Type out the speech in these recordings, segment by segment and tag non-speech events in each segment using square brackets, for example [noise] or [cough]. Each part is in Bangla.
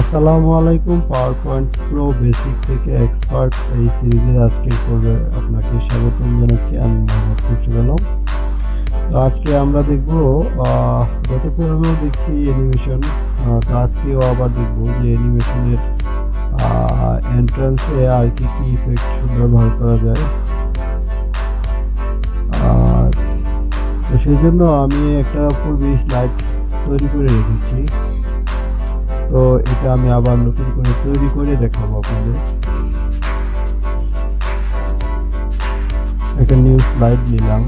আসসালামু আলাইকুম পাওয়ার পয়েন্ট প্রো বেসিক থেকে এক্সপার্ট এই সিরিজের আজকের পর্বে আপনাকে স্বাগতম জানাচ্ছি, আমি মোহাম্মদ খুরশিদ আলম। তো আজকে আমরা দেখব গত পর্বেও দেখছি অ্যানিমেশন তো আজকেও আবার দেখব যে অ্যানিমেশনের এন্ট্রান্সে আর কি কি ইফেক্ট ব্যবহার করা যায়। আর তো সেই জন্য আমি একটা পূর্বে স্লাইড তৈরি করে রেখেছি। তো এটা আমি আবার নতুন করে তৈরি করে দেখাবো আপনাদের। একটা নিউ স্লাইড নিলাম।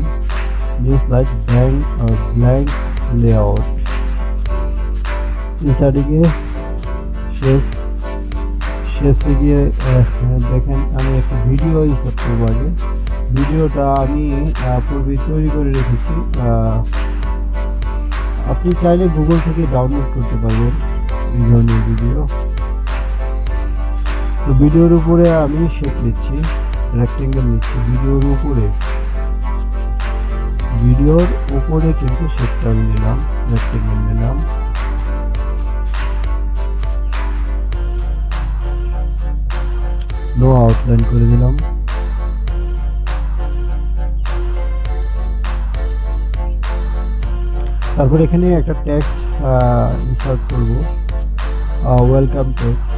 New slide blank blank layout সাইডে গিয়ে শেপস শেপসে গিয়ে দেখেন আমি একটা ভিডিও হিসাব করব আগে। ভিডিওটা আমি পূর্বে তৈরি করে রেখেছি। আপনি চাইলে গুগল থেকে ডাউনলোড করতে পারবেন। এই ভিডিও তো ভিডিওর উপরে আমি শেপ নিচ্ছি রেক্টেঙ্গেল নিচ্ছি ভিডিওর উপরে। ভিডিওর উপরে কিন্তু শেপটা আমি নিলাম রেক্টেঙ্গেল নিলাম। নো আউটলাইন করে দিলাম। তারপর এখানে একটা টেক্সট ইনসার্ট করব। ওয়েলকাম টেক্সট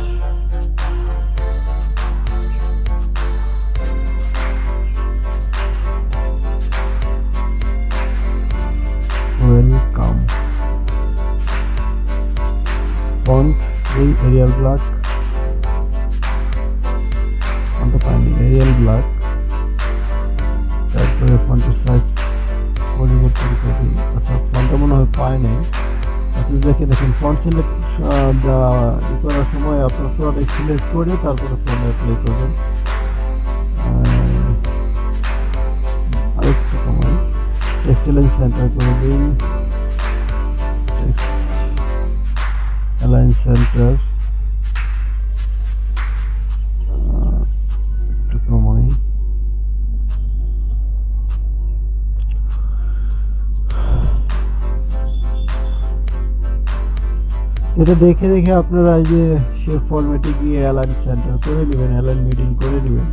ওয়েলকাম ফন্ট এই এরিয়াল ব্ল্যাক ফন্টটা পাইনি এরিয়াল ব্ল্যাক তারপরে ফন্টের সাইজ পরিবর্তন করি আচ্ছা ফন্টটা মনে হয় পায় নাই আচ্ছা দেখে দেখেন ফন্ট সিলেক্ট করার সময় আপনার পুরোটাই সিলেক্ট করে তারপরে ফোন অ্যাপ্লাই করবেন। আরেকটু কমাই। টেক্সট সেন্টার করে দিন। অ্যালাইন সেন্টার এটা দেখে দেখে আপনারা এই যে শেপ ফরম্যাটে গিয়ে অ্যালাইন সেন্টার করে নেবেন অ্যালাইন মিডিল করে নেবেন।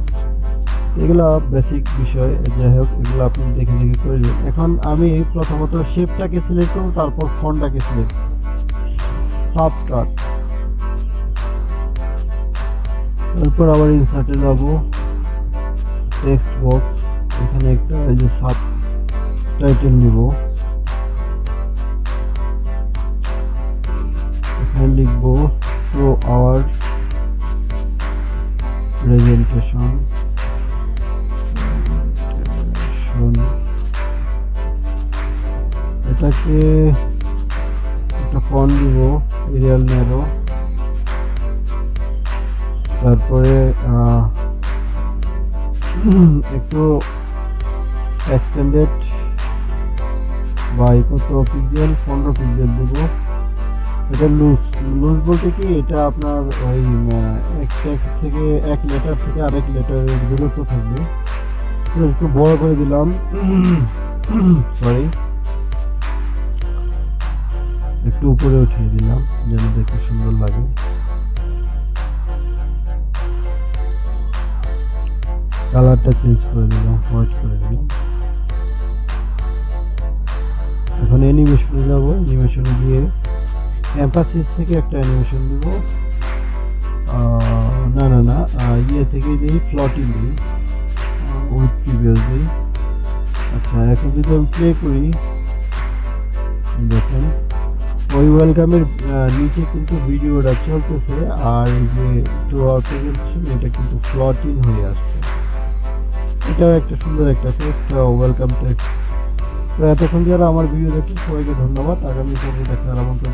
এগুলো বেসিক বিষয়, যাই হোক, এগুলো আপনি দেখে দেখে করে নেবেন। এখন আমি প্রথমত শেপটাকে সিলেক্ট করব, তারপর ফন্টটাকে সিলেক্ট সাবট্রাক তারপর আবার ইনসার্টে যাব। টেক্সট বক্স এখানে একটা এই যে সাব টাইটেল নিব। লিখব টু আওয়ার প্রেজেন্টেশন এটাকে একটা ফোন দিব এরিয়াল নেরো তারপরে [clears throat] একটু এক্সটেন্ডেড বা কত পিক্সেল পনেরো পিক্সেল দেবো। এটা লুজ লুজ বলতে কি, এটা আপনার ওই এক টেক্সট থেকে এক লেটার থেকে আরেক লেটারের দূরত্ব থাকবে। একটু বড় করে দিলাম। সরি একটু উপরে উঠিয়ে দিলাম, যেন দেখতে সুন্দর লাগে। কালারটা চেঞ্জ করে দিলাম হোয়াইট করে দিলাম। এখন অ্যানিমেশনে যাব অ্যানিমেশনে গিয়ে এম্পাসিস থেকে একটা অ্যানিমেশন দিব। না না না ইয়ে থেকে দিই ফ্লটিং দিই। উইথ প্রিভিয়াস দিই। আচ্ছা এখন যদি আমি প্লে করি, দেখেন। ওই ওয়েলকামের নিচে কিন্তু ভিডিওটা চলতেছে, আর এই যে টু আওয়ার এটা কিন্তু ফ্লটিং হয়ে আসছে। এটাও একটা সুন্দর একটা একটা ওয়েলকাম টেক্সট তো এতক্ষণ যারা আমার ভিডিও দেখছেন, সবাইকে ধন্যবাদ। আগামী পর্বে দেখার আমন্ত্রণ